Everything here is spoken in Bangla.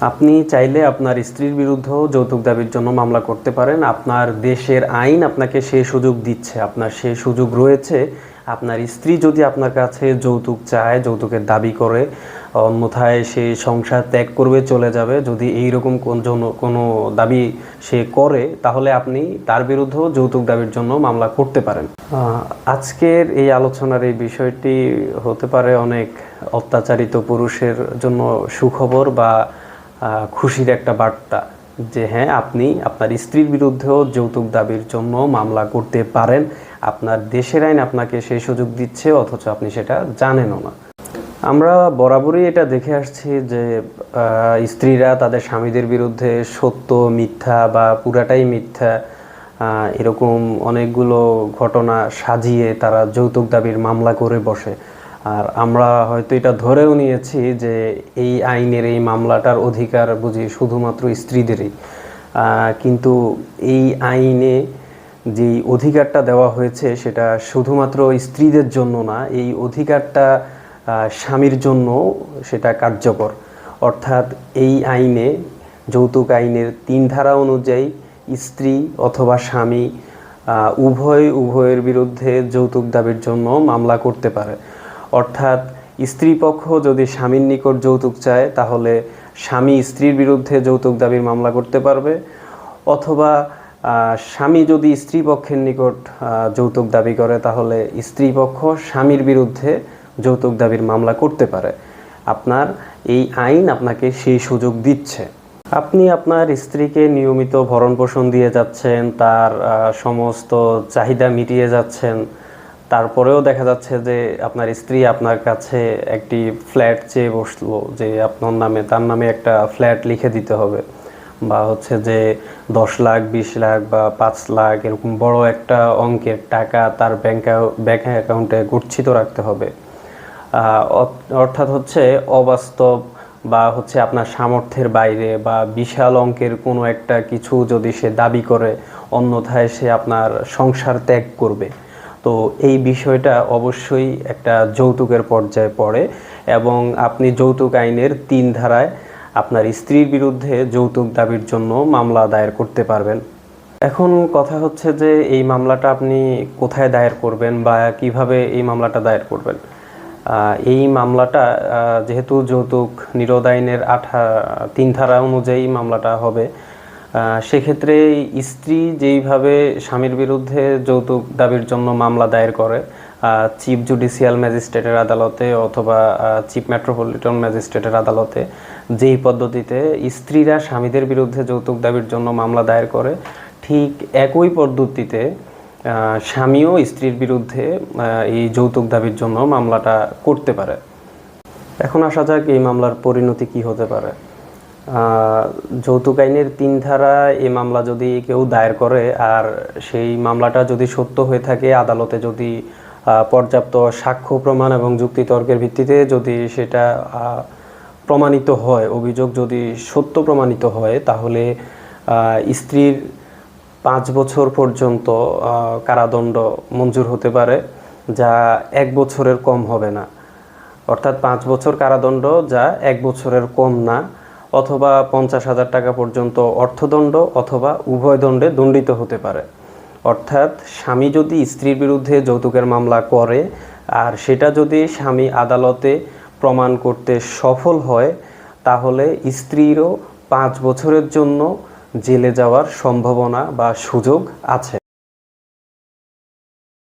আপনি চাইলে আপনার স্ত্রীর বিরুদ্ধেও যৌতুক দাবির জন্য মামলা করতে পারেন। আপনার দেশের আইন আপনাকে সেই সুযোগ দিচ্ছে, আপনার সেই সুযোগ রয়েছে। আপনার স্ত্রী যদি আপনার কাছে যৌতুক চায়, যৌতুকের দাবি করে, অন্যথায় সে সংসার ত্যাগ করবে, চলে যাবে। যদি এই রকম কোন দাবি সে করে, তাহলে আপনি তার বিরুদ্ধেও যৌতুক দাবির জন্য মামলা করতে পারেন। আজকের এই আলোচনার এই বিষয়টি হতে পারে অনেক অত্যাচারিত পুরুষের জন্য সুখবর বা খুশির একটা বার্তা যে হ্যাঁ আপনি আপনার স্ত্রীর বিরুদ্ধেও যৌতুক দাবির জন্য মামলা করতে পারেন। আপনার দেশের আইন আপনাকে সেই সুযোগ দিচ্ছে, অথচ আপনি সেটা জানেনও না। আমরা বরাবরই এটা দেখে আসছি যে স্ত্রীরা তাদের স্বামীদের বিরুদ্ধে সত্য, মিথ্যা বা পুরাটাই মিথ্যা এরকম অনেকগুলো ঘটনা সাজিয়ে তারা যৌতুক দাবির মামলা করে বসে। আর আমরা হয়তো এটা ধরেও নিয়েছি যে এই আইনের এই মামলাটার অধিকার বুঝি শুধুমাত্র স্ত্রীদেরই। কিন্তু এই আইনে যে অধিকারটা দেওয়া হয়েছে সেটা শুধুমাত্র স্ত্রীদের জন্য না, এই অধিকারটা স্বামীর জন্য সেটা কার্যকর। অর্থাৎ এই আইনে, যৌতুক আইনের তিন ধারা অনুযায়ী স্ত্রী অথবা স্বামী উভয়, উভয়ের বিরুদ্ধে যৌতুক দাবির জন্য মামলা করতে পারে। অর্থাৎ স্ত্রী পক্ষ যদি স্বামীর নিকট যৌতুক চায়, তাহলে স্বামী স্ত্রীর বিরুদ্ধে যৌতুক দাবির মামলা করতে পারবে। অথবা স্বামী যদি স্ত্রী পক্ষের নিকট যৌতুক দাবি করে, তাহলে স্ত্রী পক্ষ স্বামীর বিরুদ্ধে যৌতুক দাবির মামলা করতে পারে। আপনার এই আইন আপনাকে সেই সুযোগ দিচ্ছে। আপনি আপনার স্ত্রীকে নিয়মিত ভরণ পোষণ দিয়ে যাচ্ছেন, তার সমস্ত চাহিদা মিটিয়ে যাচ্ছেন তারপরেও দেখা যাচ্ছে যে আপনার স্ত্রী আপনার কাছে একটি ফ্ল্যাট চেয়ে বসল যে আপনার নামে, তার নামে একটা ফ্ল্যাট লিখে দিতে হবে। বা হচ্ছে যে দশ লাখ, বিশ লাখ বা পাঁচ লাখ এরকম বড় একটা অঙ্কের টাকা তার ব্যাংক ব্যাংক অ্যাকাউন্টে গচ্ছিত রাখতে হবে। অর্থাৎ হচ্ছে অবাস্তব বা হচ্ছে আপনার সামর্থ্যের বাইরে বা বিশাল অঙ্কের কোনো একটা কিছু যদি সে দাবি করে, অন্যথায় সে আপনার সংসার ত্যাগ করবে। তো এই বিষয়টা অবশ্যই একটা যৌতুকের পর্যায়ে পড়ে এবং আপনি যৌতুক আইনের তিন ধারায় আপনার স্ত্রীর বিরুদ্ধে যৌতুক দাবির জন্য মামলা দায়ের করতে পারবেন। এখন কথা হচ্ছে যে এই মামলাটা আপনি কোথায় দায়ের করবেন বা কীভাবে এই মামলাটা দায়ের করবেন? এই মামলাটা যেহেতু যৌতুক নিরোধ আইনের আঠা, তিন ধারা অনুযায়ী মামলাটা হবে সেক্ষেত্রে স্ত্রী যেইভাবে স্বামীর বিরুদ্ধে যৌতুক দাবির জন্য মামলা দায়ের করে চিফ জুডিশিয়াল ম্যাজিস্ট্রেটের আদালতে অথবা চিফ মেট্রোপলিটন ম্যাজিস্ট্রেটের আদালতে, যেই পদ্ধতিতে স্ত্রীরা স্বামীদের বিরুদ্ধে যৌতুক দাবির জন্য মামলা দায়ের করে, ঠিক একই পদ্ধতিতে স্বামীও স্ত্রীর বিরুদ্ধে এই যৌতুক দাবির জন্য মামলাটা করতে পারে। এখন আসা যাক এই মামলার পরিণতি কি হতে পারে। যৌতুক আইনের তিন ধারা এই মামলা যদি কেউ দায়ের করে, আর সেই মামলাটা যদি সত্য হয়ে থাকে, আদালতে যদি পর্যাপ্ত সাক্ষ্য, প্রমাণ এবং যুক্তিতর্কের ভিত্তিতে যদি সেটা প্রমাণিত হয়, অভিযোগ যদি সত্য প্রমাণিত হয়, তাহলে স্ত্রীর পাঁচ বছর পর্যন্ত কারাদণ্ড মঞ্জুর হতে পারে, যা এক বছরের কম হবে না। অর্থাৎ পাঁচ বছর কারাদণ্ড যা এক বছরের কম না। অথবা পঞ্চাশ হাজার টাকা পর্যন্ত অর্থদণ্ড অথবা উভয় দণ্ডে দণ্ডিত হতে পারে। অর্থাৎ স্বামী যদি স্ত্রীর বিরুদ্ধে যৌতুকের মামলা করে আর সেটা যদি স্বামী আদালতে প্রমাণ করতে সফল হয়, তাহলে স্ত্রীরও পাঁচ বছরের জন্য জেলে যাওয়ার সম্ভাবনা বা সুযোগ আছে।